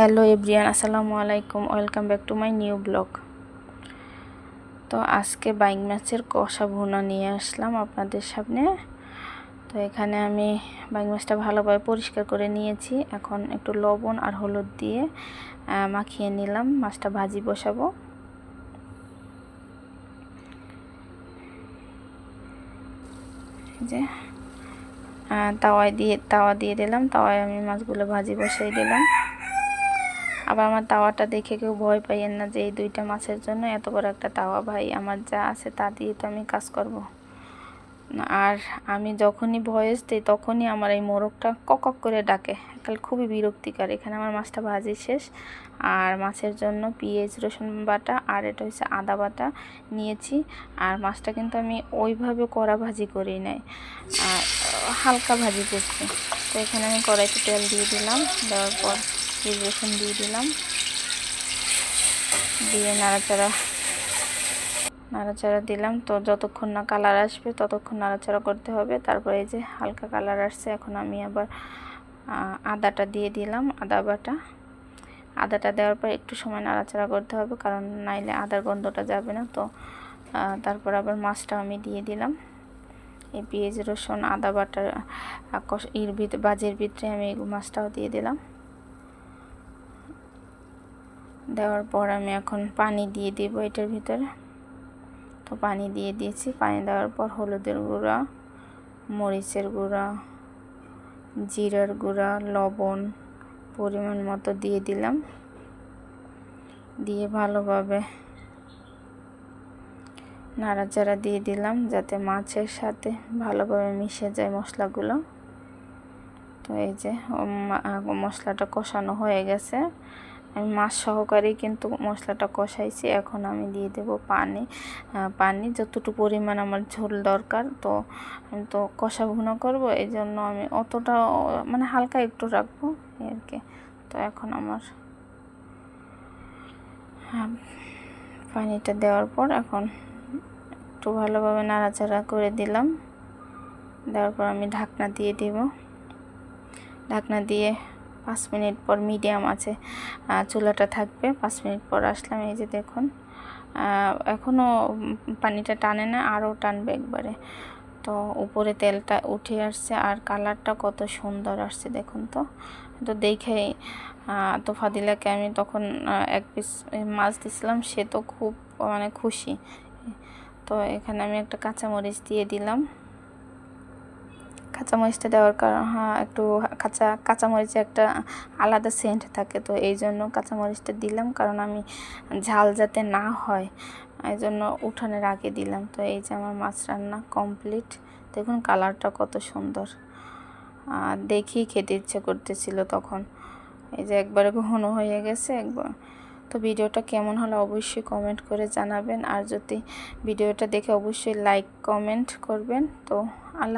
Hello everyone, আসসালামু আলাইকুম। Welcome back to my new vlog. তো আজকে বাইক মাছের কষা ভুনা নিয়ে আসলাম আপনাদের সামনে। তো এখানে আমি বাইক মাছটা ভালোভাবে পরিষ্কার করে নিয়েছি। এখন একটু লবণ আর হলুদ দিয়ে মাখিয়ে নিলাম। মাছটা ভাজি বসাবো। যে তাওয়ায় দিয়ে, তাওয়া দিয়ে দিলাম। তাওয়ায় আমি মাছগুলো ভাজি বসাই দিলাম। আবার আমার তাওয়াটা দেখে কেউ ভয় পাইয়েন না যে এই দুইটা মাছের জন্য এত বড় একটা তাওয়া। ভাই, আমার যা আছে তা দিয়ে তো আমি কাজ করব। আর আমি যখনই ভয়েস দিই, তখনই আমার এই মোরগটা কক করে ডাকে। কাল খুবই বিরক্তিকর। এখানে আমার মাছটা ভাজি শেষ। আর মাছের জন্য পিঁয়াজ, রসুন বাটা আর এটা হচ্ছে আদা বাটা নিয়েছি। আর মাছটা কিন্তু আমি ওইভাবে কড়া ভাজি করি নাই। হালকা ভাজি করছি। তো এখানে আমি কড়াইতে তেল দিয়ে দিলাম। দেওয়ার পর রসুন দিয়ে দিলাম। দিয়ে নাড়াচাড়া নাড়াচাড়া দিলাম। তো যতক্ষণ না কালার আসবে ততক্ষণ নাড়াচাড়া করতে হবে। তারপরে এই যে হালকা কালার আসছে, এখন আমি আবার আদাটা দিয়ে দিলাম, আদা বাটা। আদাটা দেওয়ার পর একটু সময় নাড়াচাড়া করতে হবে, কারণ নাইলে আদার গন্ধটা যাবে না। তো তারপর আবার মাছটা আমি দিয়ে দিলাম। এই পেঁয়াজ, রসুন, আদা বাটার ইর ভিতরে বাজের ভিতরে আমি এই মাছটাও দিয়ে দিলাম। দেওয়ার পর আমি এখন পানি দিয়ে দিব এটার ভিতরে। তো পানি দিয়ে দিয়েছি। পানি দেওয়ার পর হলুদের গুঁড়া, মরিচের গুঁড়া, জিরার গুঁড়া, লবণ পরিমাণ মতো দিয়ে দিলাম। দিয়ে ভালোভাবে নাড়াচাড়া দিয়ে দিলাম যাতে মাছের সাথে ভালোভাবে মিশে যায় মশলাগুলো। তো এই যে মশলাটা কষানো হয়ে গেছে। আমি মাছ সহকারেই কিন্তু মশলাটা কষাইছি। এখন আমি দিয়ে দেব পানি। পানি যতটুকু পরিমাণ আমার ঝোল দরকার, তো আমি তো কষা ভুনা করব এই জন্য আমি অতটা মানে হালকা একটু রাখব আর কি তো এখন আমার পানিটা দেওয়ার পর এখন একটু ভালোভাবে নাড়াচাড়া করে দিলাম। দেওয়ার পর আমি ঢাকনা দিয়ে দিব। ঢাকনা দিয়ে পাঁচ মিনিট পর মিডিয়াম আছে চুলাটা থাকবে। পাঁচ মিনিট পর আসলাম, এই যে দেখুন এখনও পানিটা টানে না, আরও টানবে একবারে। তো উপরে তেলটা উঠে আসছে, আর কালারটা কত সুন্দর আসছে দেখুন তো। তো দেখেই তো ফাদিলাকে আমি তখন এক পিস মাছ দিছিলাম, সে তো খুব মানে খুশি। তো এখানে আমি একটা কাঁচামরিচ দিয়ে দিলাম। কাঁচামরিচটা দেওয়ার কারণ হ্যাঁ একটু কাঁচা, কাঁচামরিচে একটা আলাদা সেন্ট থাকে। তো এই জন্য কাঁচামরিচটা দিলাম, কারণ আমি ঝাল যাতে না হয়, এই জন্য উঠানের আগে দিলাম। তো এই যে আমার মাছ রান্না কমপ্লিট দেখুন কালারটা কত সুন্দর। আর দেখেই খেতে ইচ্ছে করতেছিল তখন। এই যে একবারে ঘন হয়ে গেছে, একবার। তো ভিডিওটা কেমন হলো অবশ্যই কমেন্ট করে জানাবেন। আর যদি ভিডিওটা দেখে অবশ্যই লাইক কমেন্ট করবেন। তো আল্লাহ